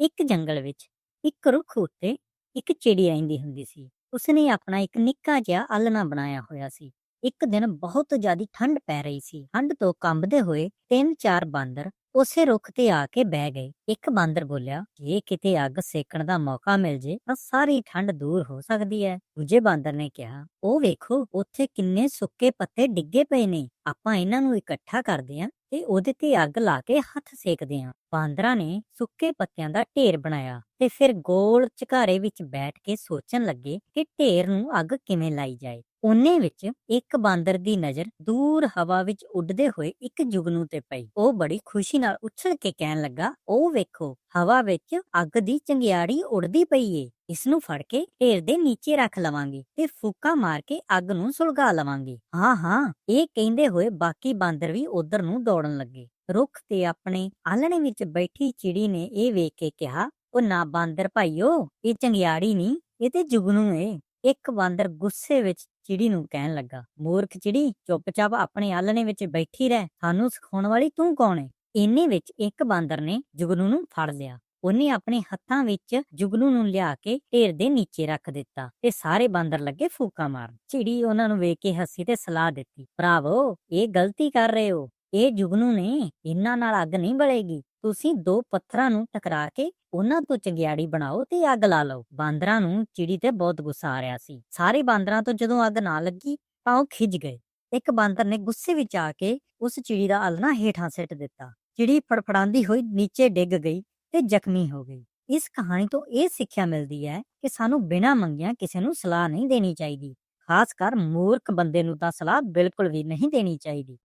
ਇੱਕ ਜੰਗਲ ਵਿੱਚ ਇੱਕ ਰੁੱਖ ਉੱਤੇ ਇੱਕ ਚਿੜੀ ਰਹਿੰਦੀ ਹੁੰਦੀ ਸੀ। ਉਸਨੇ ਆਪਣਾ ਇੱਕ ਨਿੱਕਾ ਜਿਹਾ ਆਲਣਾ ਬਣਾਇਆ ਹੋਇਆ ਸੀ। ਇੱਕ ਦਿਨ ਬਹੁਤ ਜ਼ਿਆਦਾ ਠੰਡ ਪੈ ਰਹੀ ਸੀ। ਠੰਡ ਤੋਂ ਕੰਬਦੇ ਹੋਏ ਤਿੰਨ ਚਾਰ ਬਾਂਦਰ ਉਸੇ ਰੁੱਖ ਤੇ ਆ ਕੇ ਬਹਿ ਗਏ। ਇੱਕ ਬਾਂਦਰ ਬੋਲਿਆ, ਜੇ ਕਿਤੇ ਅੱਗ ਸੇਕਣ ਦਾ ਮੌਕਾ ਮਿਲ ਜੇ ਤਾਂ ਸਾਰੀ ਠੰਡ ਦੂਰ ਹੋ ਸਕਦੀ ਹੈ। ਦੂਜੇ ਬਾਂਦਰ ਨੇ ਕਿਹਾ, ਉਹ ਵੇਖੋ, ਉੱਥੇ ਕਿੰਨੇ ਸੁੱਕੇ ਪੱਤੇ ਡਿੱਗੇ ਪਏ ਨੇ। ਆਪਾਂ ਇਹਨਾਂ ਨੂੰ ਇਕੱਠਾ ਕਰਦੇ ਆਂ ਤੇ ਉਹਦੇ ਤੇ ਅੱਗ ਲਾ ਕੇ ਹੱਥ ਸੇਕਦੇ ਆਂ ਬਾਂਦਰਾਂ ਨੇ ਸੁੱਕੇ ਪੱਤਿਆਂ ਦਾ ਢੇਰ ਬਣਾਇਆ ਤੇ ਫਿਰ ਗੋਲ ਝਕਾਰੇ ਵਿੱਚ ਬੈਠ ਕੇ ਸੋਚਣ ਲੱਗੇ ਕਿ ਢੇਰ ਨੂੰ ਅੱਗ ਕਿਵੇਂ ਲਾਈ ਜਾਏ। ਉਹਨੇ ਵਿੱਚ ਇੱਕ ਬਾਂਦਰ ਦੀ ਨਜ਼ਰ ਦੂਰ ਹਵਾ ਵਿੱਚ ਉੱਡਦੇ ਹੋਏ ਇੱਕ ਜੁਗਨੂ ਤੇ ਪਈ। ਉਹ ਬੜੀ ਖੁਸ਼ੀ ਨਾਲ ਉੱਛਲ ਕੇ ਕਹਿਣ ਲੱਗਾ, ਉਹ ਵੇਖੋ ਹਵਾ ਵਿੱਚ ਅੱਗ ਦੀ ਚੰਗਿਆੜੀ ਉੜਦੀ ਪਈ ਏ। ਇਸ ਨੂੰ ਫੜ ਕੇ ਢੇਰ ਦੇ ਨੀਚੇ ਰੱਖ ਲਵਾਂਗੇ ਤੇ ਫੂਕਾ ਮਾਰ ਕੇ ਅੱਗ ਨੂੰ ਸੁਲਗਾ ਲਵਾਂਗੇ। ਹਾਂ ਹਾਂ, ਇਹ ਕਹਿੰਦੇ ਹੋਏ ਬਾਕੀ ਬਾਂਦਰ ਵੀ ਉਧਰ ਨੂੰ ਦੌੜਨ ਲੱਗੇ। ਰੁੱਖ ਤੇ ਆਪਣੇ ਆਲਣੇ ਵਿੱਚ ਬੈਠੀ ਚਿੜੀ ਨੇ ਇਹ ਵੇਖ ਕੇ ਕਿਹਾ, ਉਹ ਨਾ ਬਾਂਦਰ ਭਾਈਓ, ਇਹ ਚੰਗਿਆੜੀ ਨਹੀਂ ਇਹ ਤੇ ਜੁਗਨੂ ਏ। ਇੱਕ ਬਾਂਦਰ ਗੁੱਸੇ ਵਿੱਚ ਚਿੜੀ ਨੂੰ ਕਹਿਣ ਲੱਗਾ, ਮੂਰਖ ਚਿੜੀ, ਚੁੱਪਚਾਪ ਆਪਣੇ ਆਲਣੇ ਵਿੱਚ ਬੈਠੀ ਰਹਿ, ਸਾਨੂੰ ਸਿਖਾਉਣ ਵਾਲੀ ਤੂੰ ਕੌਣ ਏ? ਇੰਨੇ ਵਿੱਚ ਇੱਕ ਬਾਂਦਰ ਨੇ ਜੁਗਨੂ ਨੂੰ ਫੜ ਲਿਆ। ਉਹਨੇ ਆਪਣੇ ਹੱਥਾਂ ਵਿੱਚ ਜੁਗਨੂ ਨੂੰ ਲਿਆ ਕੇ ਢੇਰ ਦੇ ਨੀਚੇ ਰੱਖ ਦਿੱਤਾ ਤੇ ਸਾਰੇ ਬਾਂਦਰ ਲੱਗੇ ਫੂਕਾ ਮਾਰਨ। ਚਿੜੀ ਉਹਨਾਂ ਨੂੰ ਵੇਖ ਕੇ ਹੱਸੀ ਤੇ ਸਲਾਹ ਦਿੱਤੀ, ਭਰਾਵੋ, ਇਹ ਗਲਤੀ ਕਰ ਰਹੇ ਹੋ। ਇਹ ਜੁਗਨੂ ਨੇ ਇਹਨਾਂ ਨਾਲ ਅੱਗ ਨਹੀਂ ਬਲੇਗੀ। ਤੁਸੀਂ ਦੋ ਪੱਥਰਾਂ ਨੂੰ ਟਕਰਾ ਕੇ ਉਹਨਾਂ ਤੋਂ ਚੰਗਿਆੜੀ ਬਣਾਓ ਤੇ ਅੱਗ ਲਾ ਲਓ। ਬਾਂਦਰਾਂ ਨੂੰ ਚਿੜੀ ਤੇ ਬਹੁਤ ਗੁੱਸਾ ਆ ਰਿਹਾ ਸੀ। ਸਾਰੇ ਬਾਂਦਰਾਂ ਤੋਂ ਜਦੋਂ ਅੱਗ ਨਾ ਲੱਗੀ ਤਾਂ ਉਹ ਖਿੱਜ ਗਏ। ਇੱਕ ਬਾਂਦਰ ਨੇ ਗੁੱਸੇ ਵਿੱਚ ਆ ਕੇ ਉਸ ਚਿੜੀ ਦਾ ਆਲਣਾ ਹੇਠਾਂ ਸਿੱਟ ਦਿੱਤਾ ਚਿੜੀ ਫੜਫੜਾਂਦੀ ਹੋਈ ਨੀਚੇ ਡਿੱਗ ਗਈ ਤੇ ਜ਼ਖਮੀ ਹੋ ਗਈ। ਇਸ ਕਹਾਣੀ ਤੋਂ ਇਹ ਸਿੱਖਿਆ ਮਿਲਦੀ ਹੈ ਕਿ ਸਾਨੂੰ ਬਿਨਾਂ ਮੰਗਿਆਂ ਕਿਸੇ ਨੂੰ ਸਲਾਹ ਨਹੀਂ ਦੇਣੀ ਚਾਹੀਦੀ। ਖਾਸ ਕਰ ਮੂਰਖ ਬੰਦੇ ਨੂੰ ਤਾਂ ਸਲਾਹ ਬਿਲਕੁਲ ਵੀ ਨਹੀਂ ਦੇਣੀ ਚਾਹੀਦੀ।